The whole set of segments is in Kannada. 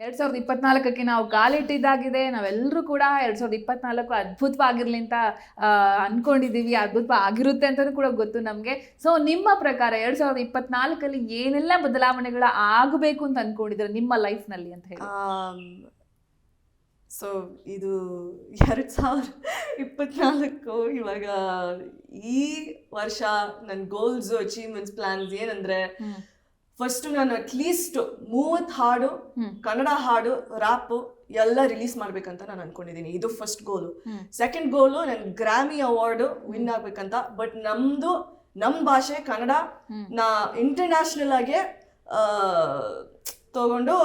ಎರಡ್ ಸಾವಿರದ ಇಪ್ಪತ್ನಾಲ್ಕಕ್ಕೆ ನಾವು ಕಾಲಿಟ್ಟಿದ್ದಾಗಿದೆ ನಾವೆಲ್ಲರೂ ಕೂಡ ಎರಡ್ ಸಾವಿರದ ಇಪ್ಪತ್ನಾಲ್ಕು ಅದ್ಭುತವಾಗಿರ್ಲಿ ಅಂತ ಅನ್ಕೊಂಡಿದ್ದೀವಿ. ಅನ್ಕೊಂಡಿದೀವಿ ಅದ್ಭುತ ಆಗಿರುತ್ತೆ ಅಂತಾನೂ ಕೂಡ ಗೊತ್ತು ನಮಗೆ. ಸೊ ನಿಮ್ಮ ಪ್ರಕಾರ ಎರಡ್ ಸಾವಿರದ ಇಪ್ಪತ್ನಾಲ್ಕಲ್ಲಿ ಏನೆಲ್ಲ ಬದಲಾವಣೆಗಳು ಆಗಬೇಕು ಅಂತ ಅನ್ಕೊಂಡಿದ್ರೆ ನಿಮ್ಮ ಲೈಫ್ನಲ್ಲಿ ಅಂತ ಹೇಳಿ? ಸೊ ಇದು ಎರಡು ಸಾವಿರ ಇಪ್ಪತ್ನಾಲ್ಕು ಇವಾಗ ಈ ವರ್ಷ ನನ್ನ ಗೋಲ್ಸ್ ಅಚೀವ್ಮೆಂಟ್ಸ್ ಪ್ಲಾನ್ಸ್ ಏನಂದ್ರೆ. ಫಸ್ಟ್ ನಾನು ಅಟ್ಲೀಸ್ಟ್ ಮೂವತ್ತು ಹಾಡು ಕನ್ನಡ ಹಾಡು ರಾಪ್ ಎಲ್ಲ ರಿಲೀಸ್ ಮಾಡ್ಬೇಕಂತ ನಾನು ಅನ್ಕೊಂಡಿದ್ದೀನಿ ಇದು ಫಸ್ಟ್ ಗೋಲು ಸೆಕೆಂಡ್ ಗೋಲು ನನ್ ಗ್ರಾಮಿ ಅವಾರ್ಡ್ ವಿನ್ ಆಗ್ಬೇಕಂತ. ಬಟ್ ನಮ್ದು ನಮ್ ಭಾಷೆ ಕನ್ನಡ. ನಾ ಇಂಟರ್ನ್ಯಾಷನಲ್ ಆಗಿ ತಗೊಂಡು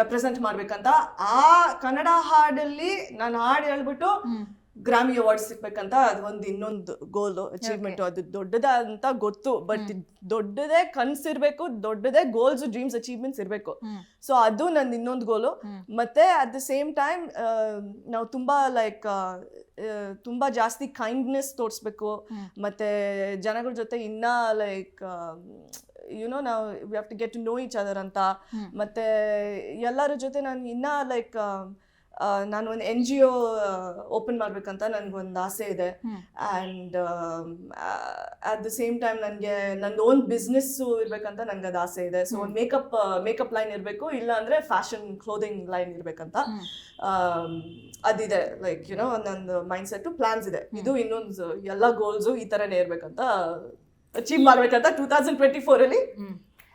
ರೆಪ್ರೆಸೆಂಟ್ ಮಾಡ್ಬೇಕಂತ. ಆ ಕನ್ನಡ ಹಾಡಲ್ಲಿ ನಾನು ಹಾಡು ಹೇಳ್ಬಿಟ್ಟು. ಗ್ರಾಮಿ ಅವಾರ್ಡ್ ಸಿಗ್ಬೇಕಂತ ಅದು ಒಂದು ಇನ್ನೊಂದು ಗೋಲು ಅಚೀವ್ಮೆಂಟ್ ಅದು ದೊಡ್ಡದ ಅಂತ ಗೊತ್ತು ಬಟ್ ದೊಡ್ಡದೇ ಕನ್ಸಿರ್ಬೇಕು ದೊಡ್ಡದೇ ಗೋಲ್ಸ್ ಡ್ರೀಮ್ಸ್ ಅಚೀವ್ಮೆಂಟ್ಸ್ ಇರಬೇಕು. ಸೊ ಅದು ನನ್ನ ಇನ್ನೊಂದು ಗೋಲು ಮತ್ತೆ ಅಟ್ ದ ಸೇಮ್ ಟೈಮ್ ನಾವು ತುಂಬಾ ಲೈಕ್ ತುಂಬಾ ಜಾಸ್ತಿ ಕೈಂಡ್ನೆಸ್ ತೋರಿಸ್ಬೇಕು. ಮತ್ತೆ ಜನಗಳ ಜೊತೆ ಇನ್ನ ಲೈಕ್ ಯುನೋ ನಾವು we have to get to know each other ಅಂತ. ಮತ್ತೆ ಎಲ್ಲರ ಜೊತೆ ನಾನು ಇನ್ನ ಲೈಕ್ ನಾನು ಒಂದು ಎನ್ ಜಿ ಒ ಓಪನ್ ಮಾಡ್ಬೇಕಂತ ನನಗೊಂದು ಆಸೆ ಇದೆ. And at the same time ನನಗೆ ನನ್ನ ಓನ್ ಬಿಸ್ನೆಸ್ಸು ಇರಬೇಕಂತ ನನಗೆ ಅದು ಆಸೆ ಇದೆ. ಸೊ ಒಂದು ಮೇಕಪ್ ಮೇಕಪ್ ಲೈನ್ ಇರಬೇಕು ಇಲ್ಲ ಅಂದರೆ ಫ್ಯಾಷನ್ ಕ್ಲೋದಿಂಗ್ ಲೈನ್ ಇರಬೇಕಂತ. ಅದಿದೆ. ಲೈಕ್ ಯುನೋ ನಂದು ಮೈಂಡ್ ಸೆಟ್ಟು ಪ್ಲ್ಯಾನ್ಸ್ ಇದೆ. ಇದು ಇನ್ನೊಂದು ಎಲ್ಲ ಗೋಲ್ಸು ಈ ಥರನೇ ಇರಬೇಕಂತ ಅಚೀವ್ ಮಾಡ್ಬೇಕಂತ ಟೂ ತೌಸಂಡ್ ಟ್ವೆಂಟಿ ಫೋರಲ್ಲಿ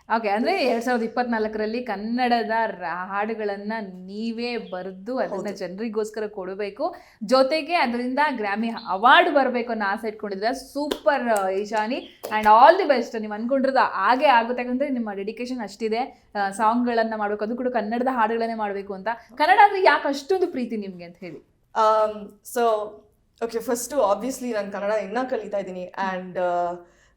ಓಕೆ ಅಂದ್ರೆ ಎರಡ್ ಸಾವಿರದ ಇಪ್ಪತ್ನಾಲ್ಕರಲ್ಲಿ ಕನ್ನಡದ ಹಾಡುಗಳನ್ನ ನೀವೇ ಬರೆದು ಅದನ್ನ ಜನರಿಗೋಸ್ಕರ ಕೊಡಬೇಕು. ಜೊತೆಗೆ ಅದರಿಂದ ಗ್ರಾಮಿ ಅವಾರ್ಡ್ ಬರಬೇಕು ಅನ್ನೋ ಆಸೆ ಇಟ್ಕೊಂಡಿದ್ರೆ super Eshani. And all the best. ನೀವು ಅನ್ಕೊಂಡಿರೋದು ಹಾಗೆ ಆಗುತ್ತೆ. ಯಾಕಂದ್ರೆ ನಿಮ್ಮ ಡೆಡಿಕೇಶನ್ ಅಷ್ಟಿದೆ. ಸಾಂಗ್ಗಳನ್ನ ಮಾಡ್ಬೇಕು. ಅದು ಕೂಡ ಕನ್ನಡದ ಹಾಡುಗಳನ್ನೇ ಮಾಡಬೇಕು ಅಂತ. ಕನ್ನಡ ಅಂದ್ರೆ ಯಾಕೆ ಅಷ್ಟೊಂದು ಪ್ರೀತಿ ನಿಮ್ಗೆ ಅಂತ ಹೇಳಿ. ಸೊ ಓಕೆ ಫಸ್ಟು ಆಬ್ವಿಯಸ್ಲಿ ನಾನು ಕನ್ನಡ ಇನ್ನೂ ಕಲಿತಾ ಇದ್ದೀನಿ. ಆ್ಯಂಡ್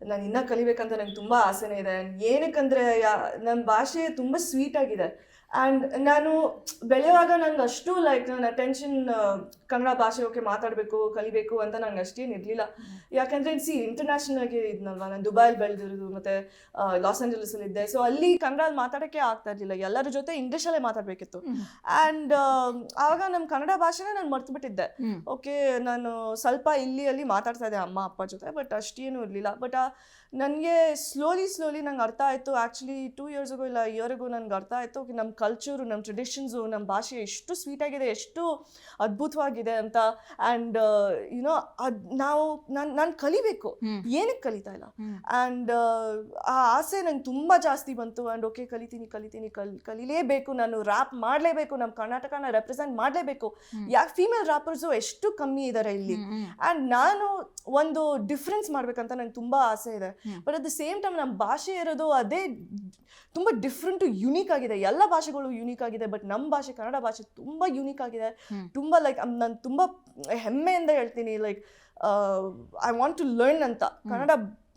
ನಾನು ಇನ್ನೂ ಕಲಿಬೇಕಂತ ನಂಗೆ ತುಂಬ ಆಸೆನೇ ಇದೆ. ಏನಕ್ಕಂದರೆ ಯಾ ನನ್ನ ಭಾಷೆ ತುಂಬ ಸ್ವೀಟ್ ಆಗಿದೆ. ಆ್ಯಂಡ್ ನಾನು ಬೆಳೆಯುವಾಗ ನನಗೆ ಅಷ್ಟು ಲೈಕ್ ನನ್ನ ಅಟೆನ್ಷನ್ ಕನ್ನಡ ಭಾಷೆ ಓಕೆ ಮಾತಾಡಬೇಕು ಕಲಿಬೇಕು ಅಂತ ನಂಗೆ ಅಷ್ಟೇನು ಇರಲಿಲ್ಲ. ಯಾಕಂದರೆ ಸಿ ಇಂಟರ್ನ್ಯಾಷನಲ್ ಆಗಿ ಇದ್ನಲ್ವಾ? ನಾನು ದುಬೈಲಿ ಬೆಳೆದಿರೋದು ಮತ್ತು ಲಾಸ್ ಏಂಜಲಸಲ್ಲಿ ಇದ್ದೆ. ಸೊ ಅಲ್ಲಿ ಕನ್ನಡಲ್ಲಿ ಮಾತಾಡೋಕ್ಕೆ ಆಗ್ತಾ ಇರಲಿಲ್ಲ. ಎಲ್ಲರ ಜೊತೆ ಇಂಗ್ಲೀಷಲ್ಲೇ ಮಾತಾಡಬೇಕಿತ್ತು. ಆ್ಯಂಡ್ ಆವಾಗ ನಮ್ಮ ಕನ್ನಡ ಭಾಷೆನೇ ನಾನು ಮರ್ತು ಬಿಟ್ಟಿದ್ದೆ. ಓಕೆ ನಾನು ಸ್ವಲ್ಪ ಇಲ್ಲಿ ಅಲ್ಲಿ ಮಾತಾಡ್ತಾ ಇದ್ದೆ ಅಮ್ಮ ಅಪ್ಪ ಜೊತೆ ಬಟ್ ಅಷ್ಟೇನು ಇರಲಿಲ್ಲ. ಬಟ್ ನನಗೆ ಸ್ಲೋಲಿ ಸ್ಲೋಲಿ ನಂಗೆ ಅರ್ಥ ಆಯಿತು. ಆ್ಯಕ್ಚುಲಿ ಟೂ ಇಯರ್ಸ್ಗೂ ಇಲ್ಲ ಇಯರ್ಗೂ ನನಗೆ ಅರ್ಥ ಆಯಿತು. ನಮ್ಮ ಕಲ್ಚರು ನಮ್ಮ ಟ್ರೆಡಿಷನ್ಸು ನಮ್ಮ ಭಾಷೆ ಎಷ್ಟು ಸ್ವೀಟಾಗಿದೆ ಎಷ್ಟು ಅದ್ಭುತವಾಗಿದೆ ಅಂತ. ಆ್ಯಂಡ್ ಯುನೋ ಅದು ನಾವು ನಾನು ನಾನು ಕಲಿಬೇಕು. ಏನಕ್ಕೆ ಕಲಿತಾ ಇಲ್ಲ. ಆ್ಯಂಡ್ ಆ ಆಸೆ ನಂಗೆ ತುಂಬ ಜಾಸ್ತಿ ಬಂತು. ಆ್ಯಂಡ್ ಓಕೆ ಕಲಿತೀನಿ ಕಲಿತೀನಿ ಕಲ್ ಕಲಿಲೇಬೇಕು. ನಾನು ರ್ಯಾಪ್ ಮಾಡಲೇಬೇಕು. ನಮ್ಮ ಕರ್ನಾಟಕನ ರೆಪ್ರೆಸೆಂಟ್ ಮಾಡಲೇಬೇಕು. ಯಾಕೆ ಫೀಮೇಲ್ ರ್ಯಾಪರ್ಸು ಎಷ್ಟು ಕಮ್ಮಿ ಇದ್ದಾರೆ ಇಲ್ಲಿ. ಆ್ಯಂಡ್ ನಾನು ಒಂದು ಡಿಫ್ರೆನ್ಸ್ ಮಾಡ್ಬೇಕಂತ ನಂಗೆ ತುಂಬ ಆಸೆ ಇದೆ. But at the same time ನಮ್ಮ ಭಾಷೆ ಇರೋದು ಅದೇ ತುಂಬ ಡಿಫ್ರೆಂಟು ಯುನೀಕ್ ಆಗಿದೆ. ಎಲ್ಲ ಭಾಷೆಗಳು ಯುನೀಕ್ ಆಗಿದೆ ಬಟ್ ನಮ್ಮ ಭಾಷೆ ಕನ್ನಡ ಭಾಷೆ ತುಂಬ ಯುನೀಕ್ ಆಗಿದೆ. ತುಂಬ ಲೈಕ್ ನಾನು ತುಂಬ ಹೆಮ್ಮೆಯಿಂದ ಹೇಳ್ತೀನಿ like I want to learn ಅಂತ. ಕನ್ನಡ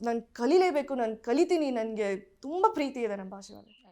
ನಾನು ಕಲಿಲೇಬೇಕು ನಾನು ಕಲಿತೀನಿ ನನಗೆ ತುಂಬ ಪ್ರೀತಿ ಇದೆ ನಮ್ಮ ಭಾಷೆ ಮೇಲೆ